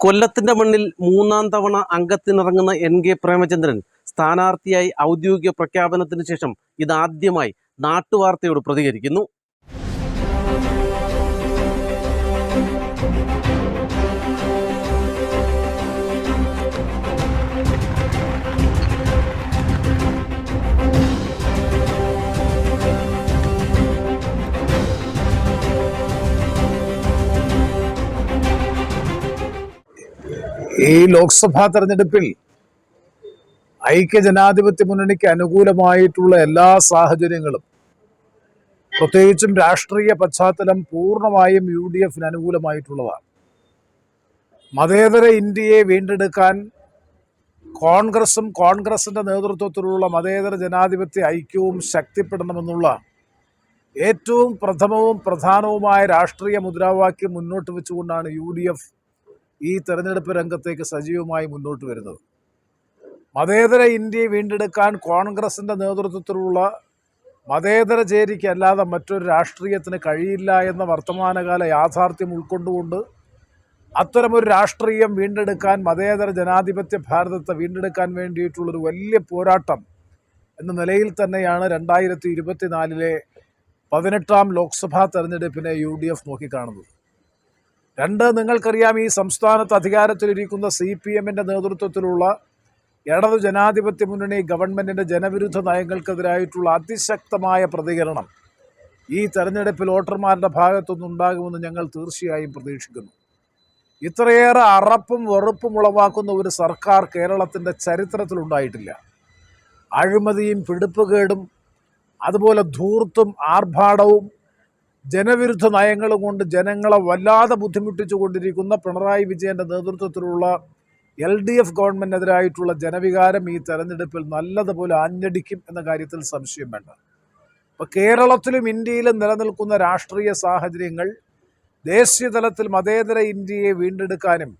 കൊല്ലത്തിന്റെ മണ്ണിൽ മൂന്നാം തവണ അംഗത്തിനിറങ്ങുന്ന എൻ കെ പ്രേമചന്ദ്രൻ സ്ഥാനാർത്ഥിയായി ഔദ്യോഗിക പ്രഖ്യാപനത്തിന് ശേഷം ഇതാദ്യമായി നാട്ടുവാർത്തയോട് പ്രതികരിക്കുന്നു. ഈ ലോക്സഭാ തെരഞ്ഞെടുപ്പിൽ ഐക്യജനാധിപത്യ മുന്നണിക്ക് അനുകൂലമായിട്ടുള്ള എല്ലാ സാഹചര്യങ്ങളും പ്രത്യേകിച്ചും രാഷ്ട്രീയ പശ്ചാത്തലം പൂർണമായും യു ഡി എഫിന് അനുകൂലമായിട്ടുള്ളതാണ്. മതേതര ഇന്ത്യയെ വീണ്ടെടുക്കാൻ കോൺഗ്രസും കോൺഗ്രസിന്റെ നേതൃത്വത്തിലുള്ള മതേതര ജനാധിപത്യ ഐക്യവും ശക്തിപ്പെടണമെന്നുള്ള ഏറ്റവും പ്രഥമവും പ്രധാനവുമായ രാഷ്ട്രീയ മുദ്രാവാക്യം മുന്നോട്ട് വെച്ചുകൊണ്ടാണ് യു ഡി എഫ് ഈ തെരഞ്ഞെടുപ്പ് രംഗത്തേക്ക് സജീവമായി മുന്നോട്ട് വരുന്നത്. മതേതര ഇന്ത്യയെ വീണ്ടെടുക്കാൻ കോൺഗ്രസിന്റെ നേതൃത്വത്തിലുള്ള മതേതര ചേരിക്കല്ലാതെ മറ്റൊരു രാഷ്ട്രീയത്തിന് കഴിയില്ല എന്ന വർത്തമാനകാല യാഥാർത്ഥ്യം ഉൾക്കൊണ്ടുകൊണ്ട് അത്തരമൊരു രാഷ്ട്രീയം വീണ്ടെടുക്കാൻ മതേതര ജനാധിപത്യ ഭാരതത്തെ വീണ്ടെടുക്കാൻ വേണ്ടിയിട്ടുള്ളൊരു വലിയ പോരാട്ടം എന്ന നിലയിൽ തന്നെയാണ് രണ്ടായിരത്തി ഇരുപത്തിനാലിലെ പതിനെട്ടാം ലോക്സഭാ തെരഞ്ഞെടുപ്പിനെ യു ഡി എഫ് നോക്കിക്കാണുന്നത്. രണ്ട് നിങ്ങൾക്കറിയാം ഈ സംസ്ഥാനത്ത് അധികാരത്തിലിരിക്കുന്ന സി പി എമ്മിന്റെ നേതൃത്വത്തിലുള്ള ഇടതു ജനാധിപത്യ മുന്നണി ഗവൺമെന്റിന്റെ ജനവിരുദ്ധ നയങ്ങൾക്കെതിരായിട്ടുള്ള അതിശക്തമായ പ്രതികരണം ഈ തെരഞ്ഞെടുപ്പിൽ വോട്ടർമാരുടെ ഭാഗത്തുനിന്നുണ്ടാകുമെന്ന് ഞങ്ങൾ തീർച്ചയായും പ്രതീക്ഷിക്കുന്നു. ഇത്രയേറെ അറപ്പും വെറുപ്പും ഉളവാക്കുന്ന ഒരു സർക്കാർ കേരളത്തിന്റെ ചരിത്രത്തിലുണ്ടായിട്ടില്ല അഴിമതിയും പിടിപ്പുകേടും അതുപോലെ ധൂർത്തും ആർഭാടവും ജനവിരുദ്ധ നയങ്ങളും കൊണ്ട് ജനങ്ങളെ വല്ലാതെ ബുദ്ധിമുട്ടിച്ചു കൊണ്ടിരിക്കുന്ന പിണറായി വിജയന്റെ നേതൃത്വത്തിലുള്ള എൽ ഡി എഫ് ഗവൺമെന്റിനെതിരായിട്ടുള്ള ജനവികാരം ഈ തെരഞ്ഞെടുപ്പിൽ നല്ലതുപോലെ ആഞ്ഞടിക്കും എന്ന കാര്യത്തിൽ സംശയം വേണ്ട. അപ്പോൾ കേരളത്തിലും ഇന്ത്യയിലും നിലനിൽക്കുന്ന രാഷ്ട്രീയ സാഹചര്യങ്ങൾ ദേശീയ തലത്തിൽ മതേതര ഇന്ത്യയെ വീണ്ടെടുക്കാനും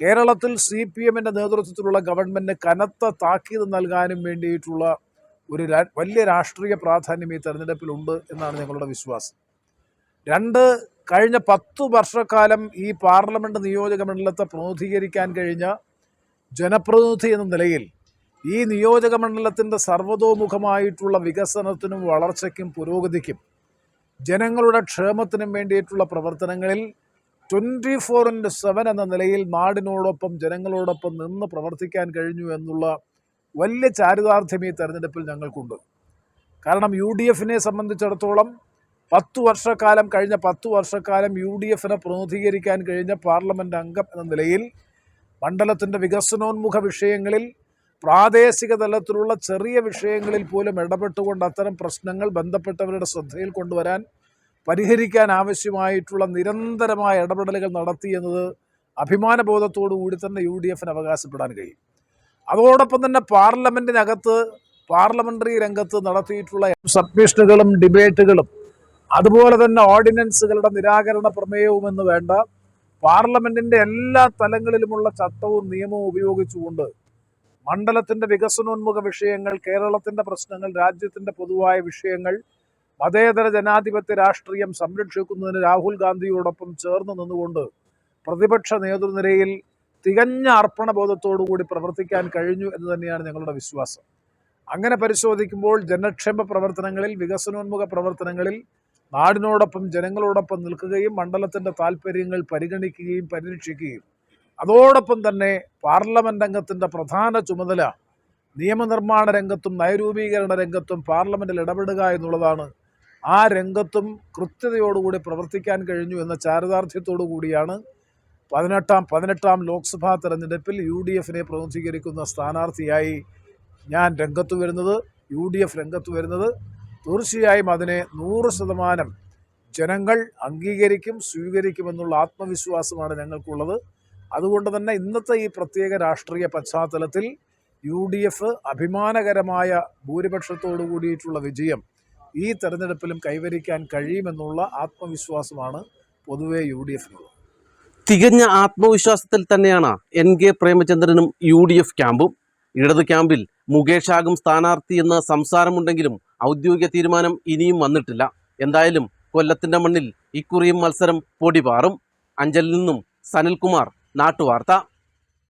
കേരളത്തിൽ സി പി എമ്മിന്റെ നേതൃത്വത്തിലുള്ള ഗവൺമെന്റ് കനത്ത താക്കീത് നൽകാനും വേണ്ടിയിട്ടുള്ള ഒരു വലിയ രാഷ്ട്രീയ പ്രാധാന്യം ഈ തെരഞ്ഞെടുപ്പിലുണ്ട് എന്നാണ് ഞങ്ങളുടെ വിശ്വാസം. രണ്ട് കഴിഞ്ഞ പത്തു വർഷക്കാലം ഈ പാർലമെന്റ് നിയോജക മണ്ഡലത്തെ പ്രതിനിധീകരിക്കാൻ കഴിഞ്ഞ ജനപ്രതിനിധി എന്ന നിലയിൽ ഈ നിയോജക മണ്ഡലത്തിന്റെ സർവതോമുഖമായിട്ടുള്ള വികസനത്തിനും വളർച്ചയ്ക്കും പുരോഗതിക്കും ജനങ്ങളുടെ ക്ഷേമത്തിനും വേണ്ടിയിട്ടുള്ള പ്രവർത്തനങ്ങളിൽ ട്വന്റി ഫോർ ഇന്റു സെവൻ എന്ന നിലയിൽ നാടിനോടൊപ്പം ജനങ്ങളോടൊപ്പം നിന്ന് പ്രവർത്തിക്കാൻ കഴിഞ്ഞു എന്നുള്ള വലിയ ചാരിതാർത്ഥ്യം ഈ തെരഞ്ഞെടുപ്പിൽ ഞങ്ങൾക്കുണ്ട്. കാരണം യു ഡി എഫിനെ സംബന്ധിച്ചിടത്തോളം പത്തു വർഷക്കാലം കഴിഞ്ഞ പത്തു വർഷക്കാലം യു ഡി എഫിനെ പ്രതിനിധീകരിക്കാൻ കഴിഞ്ഞ പാർലമെന്റ് അംഗം എന്ന നിലയിൽ മണ്ഡലത്തിന്റെ വികസനോന്മുഖ വിഷയങ്ങളിൽ പ്രാദേശിക തലത്തിലുള്ള ചെറിയ വിഷയങ്ങളിൽ പോലും ഇടപെട്ടുകൊണ്ട് അത്തരം പ്രശ്നങ്ങൾ ബന്ധപ്പെട്ടവരുടെ ശ്രദ്ധയിൽ കൊണ്ടുവരാൻ പരിഹരിക്കാൻ ആവശ്യമായിട്ടുള്ള നിരന്തരമായ ഇടപെടലുകൾ നടത്തി എന്നത് അഭിമാനബോധത്തോടു കൂടി തന്നെ യു ഡി എഫിന് അവകാശപ്പെടാൻ കഴിയും. അതോടൊപ്പം തന്നെ പാർലമെന്റിനകത്ത് പാർലമെന്ററി രംഗത്ത് നടത്തിയിട്ടുള്ള സബ്മിഷനുകളും ഡിബേറ്റുകളും അതുപോലെ തന്നെ ഓർഡിനൻസുകളുടെ നിരാകരണ പ്രമേയവും എന്ന് വേണ്ട പാർലമെന്റിന്റെ എല്ലാ തലങ്ങളിലുമുള്ള ചട്ടവും നിയമവും ഉപയോഗിച്ചുകൊണ്ട് മണ്ഡലത്തിന്റെ വികസനോന്മുഖ വിഷയങ്ങൾ കേരളത്തിന്റെ പ്രശ്നങ്ങൾ രാജ്യത്തിന്റെ പൊതുവായ വിഷയങ്ങൾ മതേതര ജനാധിപത്യ രാഷ്ട്രീയം സംരക്ഷിക്കുന്നതിന് രാഹുൽ ഗാന്ധിയോടൊപ്പം ചേർന്ന് നിന്നുകൊണ്ട് പ്രതിപക്ഷ നേതൃനിരയിൽ തികഞ്ഞ അർപ്പണബോധത്തോടുകൂടി പ്രവർത്തിക്കാൻ കഴിഞ്ഞു എന്ന് തന്നെയാണ് ഞങ്ങളുടെ വിശ്വാസം. അങ്ങനെ പരിശോധിക്കുമ്പോൾ ജനക്ഷേമ പ്രവർത്തനങ്ങളിൽ വികസനോന്മുഖ പ്രവർത്തനങ്ങളിൽ നാടിനോടൊപ്പം ജനങ്ങളോടൊപ്പം നിൽക്കുകയും മണ്ഡലത്തിന്റെ താല്പര്യങ്ങൾ പരിഗണിക്കുകയും പരിരക്ഷിക്കുകയും. അതോടൊപ്പം തന്നെ പാർലമെന്റ് അംഗത്തിന്റെ പ്രധാന ചുമതല നിയമനിർമ്മാണ രംഗത്തും നയരൂപീകരണ രംഗത്തും പാർലമെന്റിൽ ഇടപെടുക എന്നുള്ളതാണ്. ആ രംഗത്തും കൃത്യതയോടുകൂടി പ്രവർത്തിക്കാൻ കഴിഞ്ഞു എന്ന ചാരിതാർത്ഥ്യത്തോടു കൂടിയാണ് പതിനെട്ടാം പതിനെട്ടാം ലോക്സഭാ തെരഞ്ഞെടുപ്പിൽ യു ഡി എഫിനെ പ്രതിനിധീകരിക്കുന്ന സ്ഥാനാർത്ഥിയായി ഞാൻ രംഗത്ത് വരുന്നത് യു ഡി എഫ് രംഗത്ത് വരുന്നത്. തീർച്ചയായും അതിനെ നൂറ് ശതമാനം ജനങ്ങൾ അംഗീകരിക്കും സ്വീകരിക്കുമെന്നുള്ള ആത്മവിശ്വാസമാണ് ഞങ്ങൾക്കുള്ളത്. അതുകൊണ്ട് തന്നെ ഇന്നത്തെ ഈ പ്രത്യേക രാഷ്ട്രീയ പശ്ചാത്തലത്തിൽ യു ഡി എഫ് അഭിമാനകരമായ ഭൂരിപക്ഷത്തോടു കൂടിയിട്ടുള്ള വിജയം ഈ തെരഞ്ഞെടുപ്പിലും കൈവരിക്കാൻ കഴിയുമെന്നുള്ള ആത്മവിശ്വാസമാണ് പൊതുവേ യു ഡി എഫിനുള്ളത്. തികഞ്ഞ ആത്മവിശ്വാസത്തിൽ തന്നെയാണ് എൻ കെ പ്രേമചന്ദ്രനും യു ഡി എഫ് ക്യാമ്പും. ഇടത് ക്യാമ്പിൽ മുകേഷാകും സ്ഥാനാർത്ഥി എന്ന സംസാരമുണ്ടെങ്കിലും ഔദ്യോഗിക തീരുമാനം ഇനിയും വന്നിട്ടില്ല. എന്തായാലും കൊല്ലത്തിന്റെ മണ്ണിൽ ഇക്കുറിയും മത്സരം പൊടിപാറും അഞ്ചലിൽ നിന്നും സനിൽകുമാർ നാട്ടുവാർത്ത.